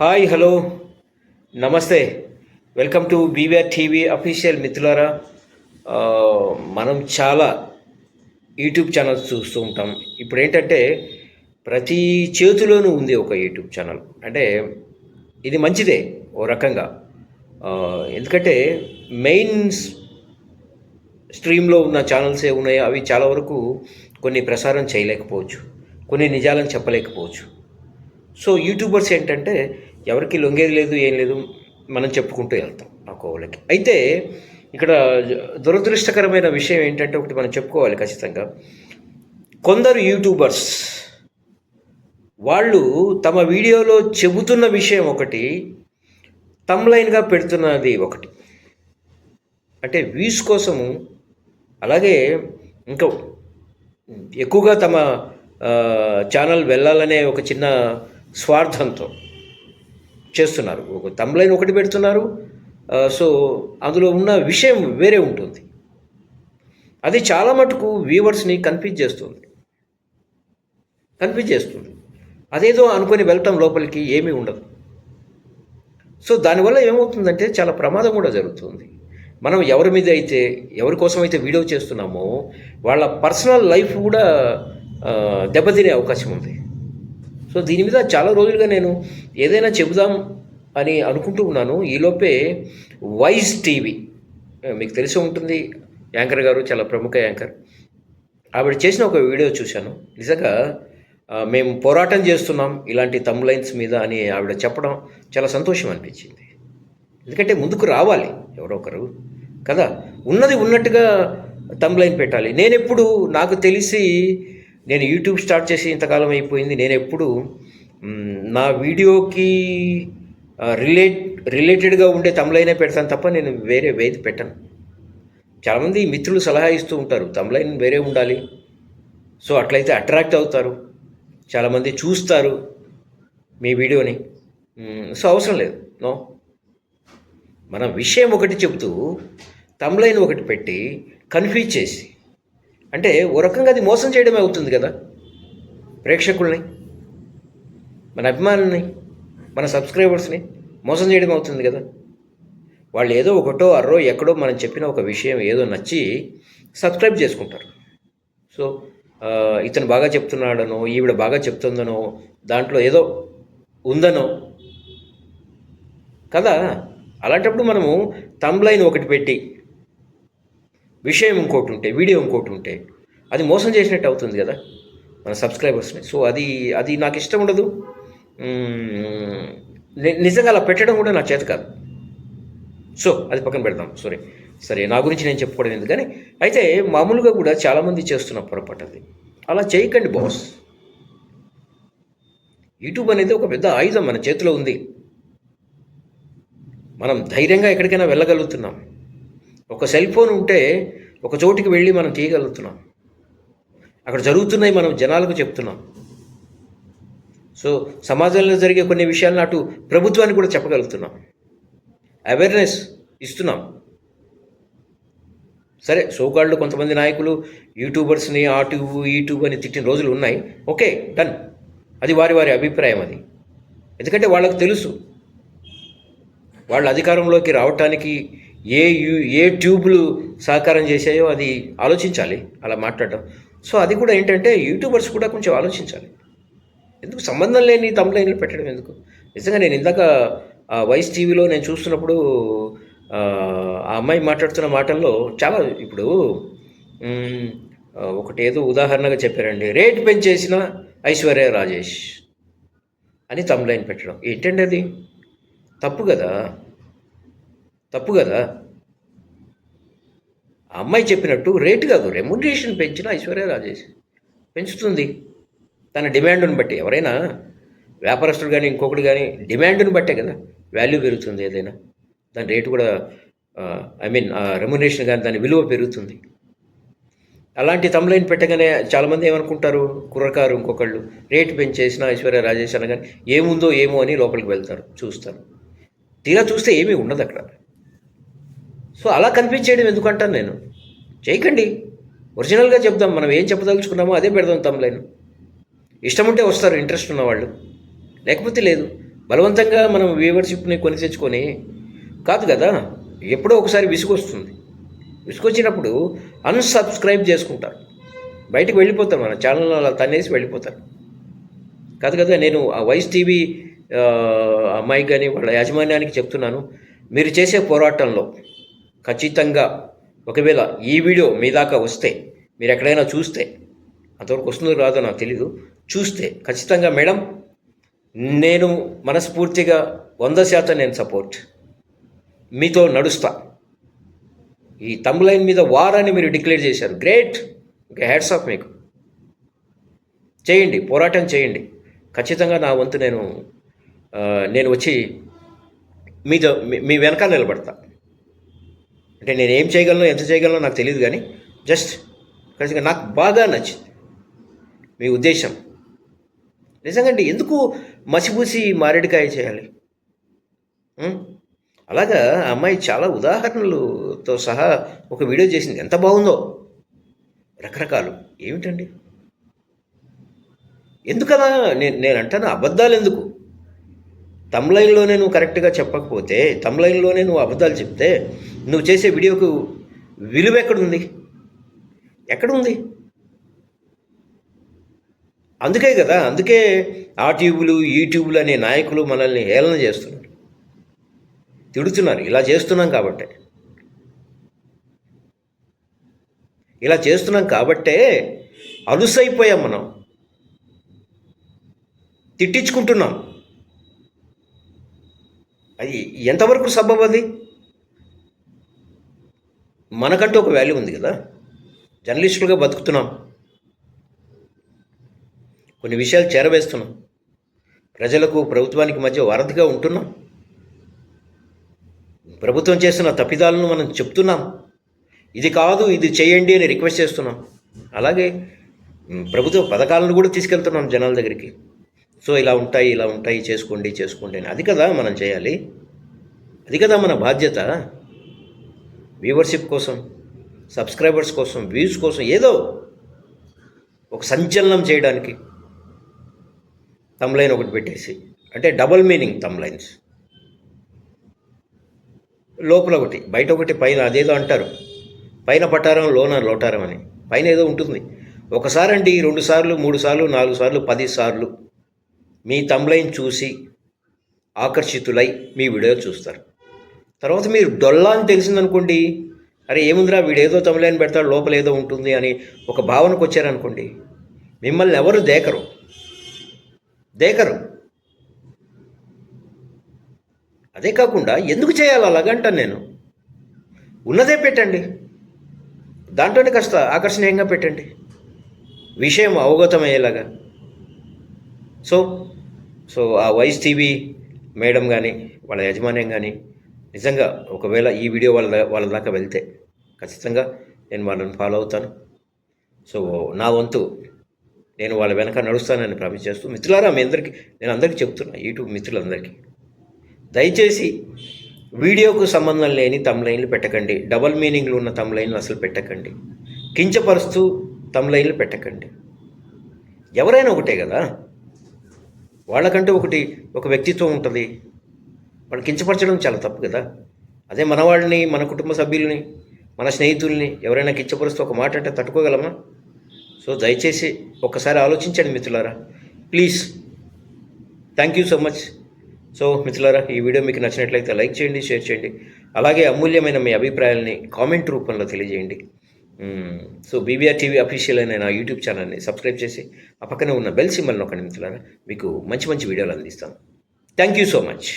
Hi hello. నమస్తే. Welcome to BVR TV official మిత్రులారా. మనం చాలా యూట్యూబ్ ఛానల్స్ చూస్తూ ఉంటాం. ఇప్పుడు ఏంటంటే ప్రతి చేతిలోనూ ఉంది ఒక యూట్యూబ్ ఛానల్. అంటే ఇది మంచిదే ఓ రకంగా. ఎందుకంటే మెయిన్ స్ట్రీమ్లో ఉన్న ఛానల్స్ ఏ ఉన్నాయో. అవి చాలా వరకు కొన్ని ప్రసారం చేయలేకపోవచ్చు. కొన్ని నిజాలను చెప్పలేకపోవచ్చు. సో యూట్యూబర్స్ ఏంటంటే ఎవరికి లొంగేది లేదు ఏం లేదు మనం చెప్పుకుంటూ వెళ్తాం ఆ కోవలకి. అయితే ఇక్కడ దురదృష్టకరమైన విషయం ఏంటంటే ఒకటి మనం చెప్పుకోవాలి ఖచ్చితంగా. కొందరు యూట్యూబర్స్ వాళ్ళు తమ వీడియోలో చెబుతున్న విషయం ఒకటి తమ్లైన్గా పెడుతున్నది ఒకటి. అంటే వ్యూస్ కోసము అలాగే ఇంకా ఎక్కువగా తమ ఛానల్ వెళ్ళాలనే ఒక చిన్న స్వార్థంతో చేస్తున్నారు. ఒక తమ్లైన్ ఒకటి పెడుతున్నారు. సో అందులో ఉన్న విషయం వేరే ఉంటుంది. అది చాలా మటుకు వ్యూవర్స్ని కన్ఫ్యూజ్ చేస్తుంది. కన్ఫ్యూజ్ చేస్తుంది. అదేదో అనుకొని వెళ్ళటం లోపలికి ఏమీ ఉండదు. సో దానివల్ల ఏమవుతుందంటే చాలా ప్రమాదం కూడా జరుగుతుంది. మనం ఎవరి మీద అయితే ఎవరి కోసం అయితే వీడియో చేస్తున్నామో వాళ్ళ పర్సనల్ లైఫ్ కూడా దెబ్బతినే అవకాశం ఉంది. సో దీని మీద చాలా రోజులుగా నేను ఏదైనా చెబుదాం అని అనుకుంటూ ఉన్నాను. ఈలోపే వైజ్ టీవీ మీకు తెలిసి ఉంటుంది. యాంకర్ గారు చాలా ప్రముఖ యాంకర్. ఆవిడ చేసిన ఒక వీడియో చూశాను. నిజంగా మేము పోరాటం చేస్తున్నాం ఇలాంటి తమ్లైన్స్ మీద అని ఆవిడ చెప్పడం చాలా సంతోషం అనిపించింది. ఎందుకంటే ముందుకు రావాలి ఎవరో ఒకరు కదా. ఉన్నది ఉన్నట్టుగా తమ్లైన్ పెట్టాలి. నేనెప్పుడు నాకు తెలిసి నేను యూట్యూబ్ స్టార్ట్ చేసి ఇంతకాలం అయిపోయింది. నేను ఎప్పుడు నా వీడియోకి రిలేట్ రిలేటెడ్గా ఉండే తమ్లైనే పెడతాను తప్ప నేను వేరే వేది పెట్టను. చాలామంది మిత్రులు సలహా ఇస్తూ ఉంటారు తమ్లైన్ వేరే ఉండాలి. సో అట్లయితే అట్రాక్ట్ అవుతారు. చాలామంది చూస్తారు మీ వీడియోని. సో అవసరం లేదు. నో? మన విషయం ఒకటి చెబుతూ తమ్లైన్ ఒకటి పెట్టి కన్ఫ్యూజ్ చేసి అంటే ఓ రకంగా అది మోసం చేయడమే అవుతుంది కదా? ప్రేక్షకుల్ని మన అభిమానుల్ని మన సబ్స్క్రైబర్స్ని మోసం చేయడం అవుతుంది కదా? వాళ్ళు ఏదో ఒకటో అర్రో ఎక్కడో మనం చెప్పిన ఒక విషయం ఏదో నచ్చి సబ్స్క్రైబ్ చేసుకుంటారు. సో ఇతను బాగా చెప్తున్నాడనో ఈవిడ బాగా చెప్తుందనో దాంట్లో ఏదో ఉందనో కదా? అలాంటప్పుడు మనము తమ్లైన్ ఒకటి పెట్టి విషయం ఇంకోటి ఉంటే వీడియో ఇంకోటి ఉంటే అది మోసం చేసినట్టు అవుతుంది కదా మన సబ్స్క్రైబర్స్ని. సో అది అది నాకు ఇష్టం ఉండదు. నిజంగా అలా పెట్టడం కూడా నా చేత కాదు. సో అది పక్కన పెడదాం. సారీ సరే నా గురించి నేను చెప్పుకోవడం ఎందుకు? కానీ అయితే మామూలుగా కూడా చాలామంది చేస్తున్న పొరపాటు అది. అలా చేయకండి బాస్. యూట్యూబ్ అనేది ఒక పెద్ద ఆయుధం మన చేతిలో ఉంది. మనం ధైర్యంగా ఎక్కడికైనా వెళ్ళగలుగుతున్నాం. ఒక సెల్ ఫోన్ ఉంటే ఒక చోటికి వెళ్ళి మనం తీయగలుగుతున్నాం. అక్కడ జరుగుతున్నాయి మనం జనాలకు చెప్తున్నాం. సో సమాజంలో జరిగే కొన్ని విషయాలను అటు ప్రభుత్వానికి కూడా చెప్పగలుగుతున్నాం. అవేర్నెస్ ఇస్తున్నాం. సరే సోకాళ్ళు కొంతమంది నాయకులు యూట్యూబర్స్ని ఆ ట్యూబ్ ఈ ట్యూబ్ అని తిట్టిన రోజులు ఉన్నాయి. Okay done. అది వారి వారి అభిప్రాయం అది. ఎందుకంటే వాళ్ళకు తెలుసు. వాళ్ళు అధికారంలోకి రావటానికి ఏ యూ ఏ ట్యూబ్లు సహకారం చేశాయో అది ఆలోచించాలి అలా మాట్లాడడం. సో అది కూడా ఏంటంటే యూట్యూబర్స్ కూడా కొంచెం ఆలోచించాలి. ఎందుకు సంబంధం లేని తమ్లైన్లు పెట్టడం ఎందుకు? నిజంగా నేను ఇందాక వైస్ టీవీలో నేను చూస్తున్నప్పుడు ఆ అమ్మాయి మాట్లాడుతున్న మాటల్లో చాలా ఇప్పుడు ఒకటి ఏదో ఉదాహరణగా చెప్పారండి. రేట్ పెంచేసిన ఐశ్వర్య రాజేష్ అని తమ్లైన్ పెట్టడం. ఏంటండి అది? తప్పు కదా. తప్పు కదా? ఆ అమ్మాయి చెప్పినట్టు రేటు కాదు రెమ్యునరేషన్ పెంచిన ఐశ్వర్య రాజేష్. పెంచుతుంది. తన డిమాండ్ను బట్టి. ఎవరైనా వ్యాపారస్తుడు కానీ ఇంకొకటి కానీ డిమాండ్ను బట్టే కదా వాల్యూ పెరుగుతుంది ఏదైనా. దాని రేటు కూడా ఐ మీన్ రెమ్యునరేషన్ కానీ దాని విలువ పెరుగుతుంది. అలాంటి తమ్లైన్ పెట్టగానే చాలామంది ఏమనుకుంటారు? కుర్రకారు ఇంకొకళ్ళు. రేటు పెంచేసిన ఐశ్వర్య రాజేష్ అనగానే ఏముందో ఏమో అని లోపలికి వెళ్తారు చూస్తారు. తీరా చూస్తే ఏమీ ఉండదు అక్కడ. సో అలా కనిపించేయడం ఎందుకంటాను నేను? చేయకండి. ఒరిజినల్గా చెప్దాం. మనం ఏం చెప్పదలుచుకున్నామో అదే పెడదాం తమ్లైన్ ఇష్టం ఉంటే వస్తారు ఇంట్రెస్ట్ ఉన్నవాళ్ళు. లేకపోతే లేదు. బలవంతంగా మనం వ్యూవర్షిప్ని కొని తెచ్చుకొని కాదు కదా ఎప్పుడో ఒకసారి విసుగొస్తుంది. విసుగొచ్చినప్పుడు అన్సబ్స్క్రైబ్ చేసుకుంటారు. బయటకు వెళ్ళిపోతారు మన ఛానల్ అలా తనేసి వెళ్ళిపోతారు. కాదు కదా నేను ఆ వైస్ టీవీ అమ్మాయి అమ్మాయికి కానీ వాళ్ళ యాజమాన్యానికి చెప్తున్నాను. మీరు చేసే పోరాటంలో ఖచ్చితంగా ఒకవేళ ఈ వీడియో మీ దాకా వస్తే మీరు ఎక్కడైనా చూస్తే అంతవరకు వస్తుందో రాదో నాకు తెలీదు చూస్తే ఖచ్చితంగా మేడం నేను మనస్ఫూర్తిగా వంద శాతం నేను సపోర్ట్ మీతో నడుస్తా. ఈ తమ్లైన్ మీద వారాన్ని మీరు డిక్లేర్ చేశారు. గ్రేట్ ఓకే హ్యాడ్స్ ఆఫ్ మీకు. చేయండి పోరాటం చేయండి. ఖచ్చితంగా నా వంతు నేను నేను వచ్చి మీతో మీ- మీ వెనకాల నిలబడతా. అంటే నేను ఏం చేయగలను ఎంత చేయగలనో నాకు తెలియదు కానీ జస్ట్ ఖచ్చితంగా నాకు బాగా నచ్చింది. మీ ఉద్దేశం. నిజంగా అండి ఎందుకు మసిపూసి మారేడుకాయ చేయాలి? అలాగా ఆ అమ్మాయి చాలా ఉదాహరణలతో సహా ఒక వీడియో చేసింది. ఎంత బాగుందో. రకరకాలు. ఏమిటండి? ఎందుకలా? నేను నేను అంటాను అబద్ధాలు ఎందుకు తమ్లైన్లోనే నువ్వు కరెక్ట్గా చెప్పకపోతే తమ్లైన్లోనే నువ్వు అబద్ధాలు చెప్తే నువ్వు చేసే వీడియోకు విలువ ఎక్కడుంది? ఎక్కడుంది? అందుకే కదా అందుకే ఆ ట్యూబులు యూట్యూబ్లు అనే నాయకులు మనల్ని హేళన చేస్తున్నారు. తిడుతున్నారు. ఇలా చేస్తున్నాం కాబట్టే. ఇలా చేస్తున్నాం కాబట్టే అలుసైపోయాం మనం. తిట్టించుకుంటున్నాం. అది ఎంతవరకు సబబ్ అది? మనకంటూ ఒక వాల్యూ ఉంది కదా. జర్నలిస్టులుగా బతుకుతున్నాం. కొన్ని విషయాలు చేరవేస్తున్నాం. ప్రజలకు ప్రభుత్వానికి మధ్య వారధిగా ఉంటున్నాం. ప్రభుత్వం చేస్తున్న తప్పిదాలను మనం చెప్తున్నాం. ఇది కాదు ఇది చేయండి అని రిక్వెస్ట్ చేస్తున్నాం. అలాగే ప్రభుత్వ పథకాలను కూడా తీసుకెళ్తున్నాం జనాల దగ్గరికి. సో ఇలా ఉంటాయి ఇలా ఉంటాయి చేసుకోండి చేసుకోండి అని. అది కదా మనం చేయాలి. అది కదా మన బాధ్యత. వ్యూవర్షిప్ కోసం సబ్స్క్రైబర్స్ కోసం వ్యూస్ కోసం ఏదో ఒక సంచలనం చేయడానికి తమ్లైన్ ఒకటి పెట్టేసి అంటే డబల్ మీనింగ్ తమ్లైన్స్ లోపల ఒకటి బయట ఒకటి పైన అదేదో అంటారు. పైన పట్టారం లోన లోటారం అని. పైన ఏదో ఉంటుంది. ఒకసారి అండి రెండు సార్లు మూడు సార్లు నాలుగు సార్లు పది సార్లు. మీ తమ్లైన్ చూసి ఆకర్షితులై మీ వీడియో చూస్తారు. తర్వాత మీరు డొల్లా అని తెలిసిందనుకోండి అరే ఏముందిరా వీడేదో తమిళైన్ పెడతాడు లోపల ఏదో ఉంటుంది అని ఒక భావనకు వచ్చారనుకోండి మిమ్మల్ని ఎవరు దేకరు? దేకరు? అదే కాకుండా ఎందుకు చేయాలి అలాగంటాను నేను? ఉన్నదే పెట్టండి. దాంట్లోనే కాస్త ఆకర్షణీయంగా పెట్టండి. విషయం అవగతమయ్యేలాగా. సో సో ఆ వైస్ టీవీ మేడం కానీ వాళ్ళ యజమాన్యం కానీ నిజంగా ఒకవేళ ఈ వీడియో వాళ్ళ వాళ్ళ దాకా వెళ్తే ఖచ్చితంగా నేను వాళ్ళని ఫాలో అవుతాను. సో నా వంతు నేను వాళ్ళ వెనక నడుస్తానని ప్రామిస్ చేస్తూ మిత్రులారా మీ అందరికీ నేను అందరికీ చెప్తున్నా యూట్యూబ్ మిత్రులందరికీ దయచేసి వీడియోకు సంబంధం లేని తమ్లైన్లు పెట్టకండి డబల్ మీనింగ్లు ఉన్న తమ్లైన్లు అసలు పెట్టకండి కించపరుస్తూ తమ్లైన్లు పెట్టకండి. ఎవరైనా ఒకటే కదా? వాళ్ళకంటే ఒకటి ఒక వ్యక్తిత్వం ఉంటుంది. వాళ్ళు కించపరచడం చాలా తప్పు కదా. అదే మన వాళ్ళని మన కుటుంబ సభ్యుల్ని మన స్నేహితుల్ని ఎవరైనా కించపరుస్తూ ఒక మాట అంటే తట్టుకోగలమా? సో దయచేసి ఒక్కసారి ఆలోచించండి మిత్రులారా. Please thank you so much so మిత్రులారా ఈ వీడియో మీకు నచ్చినట్లయితే లైక్ చేయండి షేర్ చేయండి. అలాగే అమూల్యమైన మీ అభిప్రాయాల్ని కామెంట్ రూపంలో తెలియజేయండి. సో బీబీఆర్ టీవీ అఫీషియల్ అనే నా యూట్యూబ్ ఛానల్ని సబ్స్క్రైబ్ చేసి ఆ పక్కనే ఉన్న బెల్ సింబల్ నొక్కండి మిత్రులారా. మీకు మంచి మంచి వీడియోలు అందిస్తాను థ్యాంక్ యూ సో మచ్.